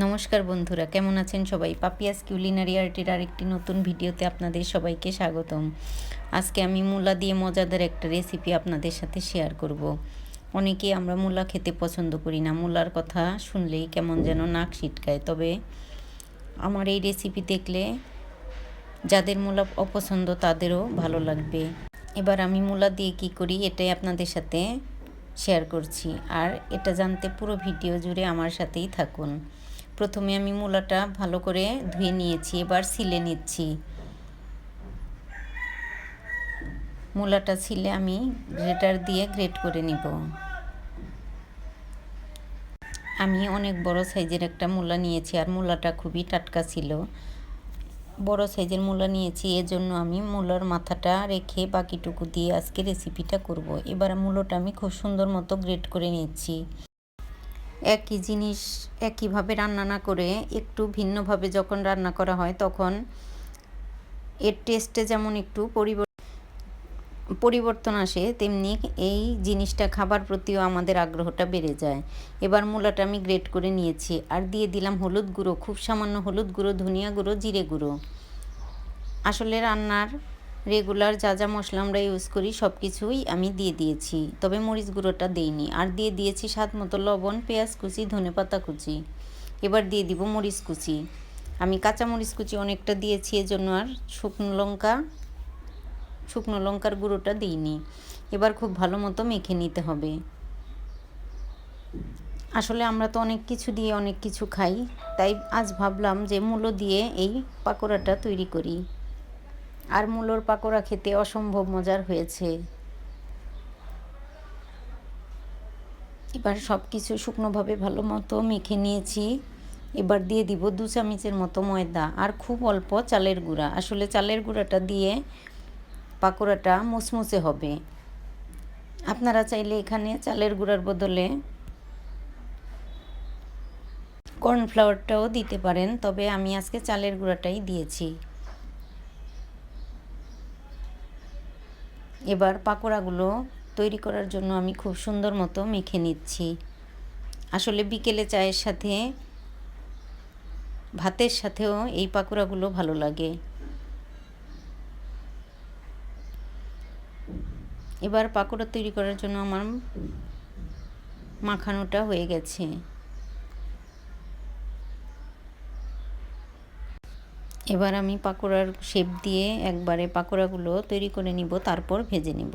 নমস্কার বন্ধুরা, কেমন আছেন সবাই? পাপিয়াস কিউলিনারি আর্টের আরেকটি নতুন ভিডিওতে আপনাদের সবাইকে স্বাগতম। আজকে আমি মূলা দিয়ে মজাদার একটা রেসিপি আপনাদের সাথে শেয়ার করব। অনেকেই আমরা মূলা খেতে পছন্দ করি না, মূলার কথা শুনলেই কেমন যেন নাক ছিটকায় তবে আমার এই রেসিপি দেখলে যাদের মূলা অপছন্দ তাদেরও ভালো লাগবে। এবার আমি মূলা দিয়ে কি করি এটাই আপনাদের সাথে শেয়ার করছি। আর এটা জানতে পুরো ভিডিও জুড়ে আমার সাথেই থাকুন। প্রথমে আমি মূলাটা ভালো করে ধুয়ে নিয়েছি, এবার ছিলে নিচ্ছি। মূলাটা ছিলে আমি গ্রেটার দিয়ে গ্রেট করে নিব। আমি অনেক বড় সাইজের একটা মূলা নিয়েছি, আর মূলাটা খুবই টাটকা ছিল। বড় সাইজের মূলা নিয়েছি, এজন্য আমি মূলার মাথাটা রেখে বাকিটুকু দিয়ে আজকে রেসিপিটা করব। এবার মূলোটা আমি খুব সুন্দর মতো গ্রেট করে নিচ্ছি। একই জিনিস একইভাবে রান্না না করে একটু ভিন্নভাবে যখন রান্না করা হয় তখন এর টেস্টে যেমন একটু পরিবর্তন আসে, তেমনি এই জিনিসটা খাবার প্রতিও আমাদের আগ্রহটা বেড়ে যায়। এবার মূলাটা আমি গ্রেট করে নিয়েছি আর দিয়ে দিলাম হলুদ গুঁড়ো, খুব সামান্য হলুদ গুঁড়ো, ধনিয়া গুঁড়ো, জিরে গুঁড়ো। আসলে রান্নার রেগুলার যা যা মশলা আমরা ইউজ করি সব কিছুই আমি দিয়ে দিয়েছি। তবে মরিচ গুঁড়োটা দেইনি। আর দিয়ে দিয়েছি স্বাদ মতো লবণ, পেঁয়াজ কুচি, ধনে পাতা কুচি। এবার দিয়ে দিব মরিচ কুচি। আমি কাঁচা মরিচ কুচি অনেকটা দিয়েছি, এজন্য আর শুকনো লঙ্কা, শুকনো লঙ্কার গুঁড়োটা দিইনি। এবার খুব ভালো মতো মেখে নিতে হবে। আসলে আমরা তো অনেক কিছু দিয়ে অনেক কিছু খাই, তাই আজ ভাবলাম যে মূলো দিয়ে এই পাকোড়াটা তৈরি করি। আর মূলোর পাকোড়া খেতে অসম্ভব মজার হয়েছে। এবার সব কিছু শুকনোভাবে ভালো মতো মেখে নিয়েছি। এবার দিয়ে দিব দু চামচের মতো ময়দা আর খুব অল্প চালের গুঁড়া। আসলে চালের গুঁড়াটা দিয়ে পাকোড়াটা মুসমুসে হবে। আপনারা চাইলে এখানে চালের গুঁড়ার বদলে কর্নফ্লাওয়ারটাও দিতে পারেন, তবে আমি আজকে চালের গুঁড়াটাই দিয়েছি। এবার পাকোড়াগুলো তৈরি করার জন্য আমি খুব সুন্দর মতো মেখে নিচ্ছি। আসলে বিকেলে চায়ের সাথে, ভাতের সাথেও এই পাকোড়াগুলো ভালো লাগে। এবার পাকোড়া তৈরি করার জন্য আমার মাখানোটা হয়ে গেছে। এবার আমি পাকোড়ার শেপ দিয়ে একবারে পাকোড়াগুলো তৈরি করে নিব, তারপর ভেজে নিব।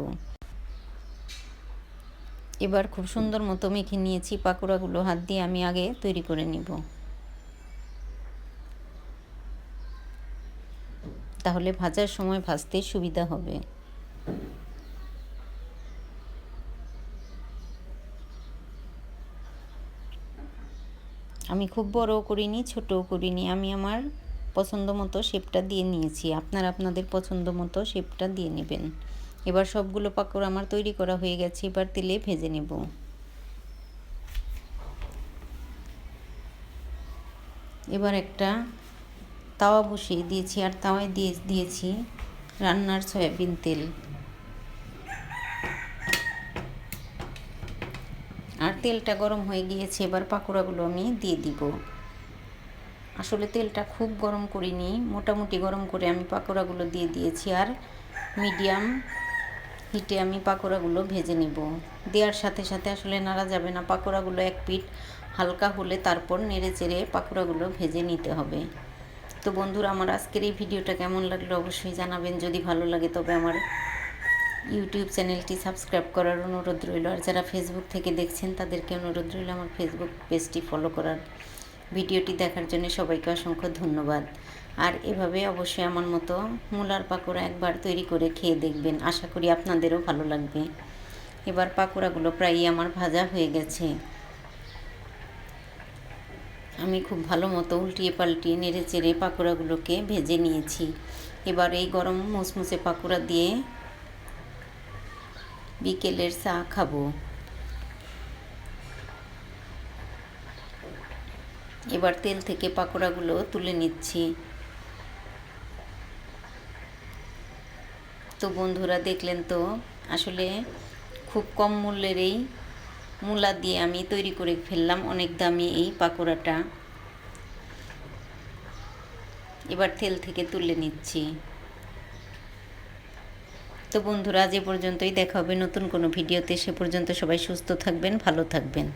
এবার খুব সুন্দর মতো মেখে নিয়েছি পাকোড়াগুলো, হাত দিয়ে আমি আগে তৈরি করে নিব। তাহলে ভাজার সময় ভাজতে সুবিধা হবে। আমি খুব বড়ও করিনি, ছোটও করিনি, আমি আমার পছন্দ মতো শেপটা দিয়ে নিয়েছি। আপনারা আপনাদের পছন্দ মতো শেপটা দিয়ে নেবেন। এবার সবগুলো পাকড় আমার তৈরি করা হয়ে গেছে, এবার তেলে ভেজে নেব। এবার একটা তাওয়া বসিয়ে দিয়েছি, আর তাওয়ায় দিয়ে দিয়েছি রান্নার সয়াবিন তেল। আর তেলটা গরম হয়ে গিয়েছে, এবার পাকোড়াগুলো আমি দিয়ে দিব। আসলে তেলটা খুব গরম করিনি, মোটামুটি গরম করে আমি পাকোড়াগুলো দিয়ে দিয়েছি আর মিডিয়াম হিটে আমি পাকোড়াগুলো ভেজে নেব। দেওয়ার সাথে সাথে আসলে নাড়া যাবে না, পাকোড়াগুলো এক পিঠ হালকা হলে তারপর নেড়ে চেড়ে পাকোড়াগুলো ভেজে নিতে হবে। তো বন্ধুরা, আমার আজকের এই ভিডিওটা কেমন লাগল অবশ্যই জানাবেন, যদি ভালো লাগে তবে আমার ইউটিউব চ্যানেলটি সাবস্ক্রাইব করার অনুরোধ রইল। আর যারা ফেসবুক থেকে দেখছেন তাদেরকে অনুরোধ রইল আমার ফেসবুক পেজটি ফলো করার। ভিডিওটি দেখার জন্য সবাইকে অসংখ্য ধন্যবাদ। আর এভাবে অবশ্যই আমার মতো মূলার পাকোড়া একবার তৈরি করে খেয়ে দেখবেন। আশা করি আপনাদেরও ভালো লাগবে। এবার পাকোড়াগুলো প্রায়ই আমার ভাজা হয়ে গেছে। আমি খুব ভালো মতো উল্টিয়ে পাল্টিয়ে নেড়ে চেড়ে পাকোড়াগুলোকে ভেজে নিয়েছি। এবার এই গরম মুসমুসে পাকোড়া দিয়ে বিকেলের চা খাব। এবার তেল থেকে পাকোড়াগুলো তুলে নিচ্ছি। তো বন্ধুরা, দেখলেন তো, আসলে খুব কম মূল্যের এই মূলা দিয়ে আমি তৈরি করে ফেললাম, অনেক দামি এই পাকোড়াটা। এবার তেল থেকে তুলে নিচ্ছি। তো বন্ধুরা এ পর্যন্তই, দেখা হবে নতুন কোনো ভিডিওতে। সে পর্যন্ত সবাই সুস্থ থাকবেন, ভালো থাকবেন।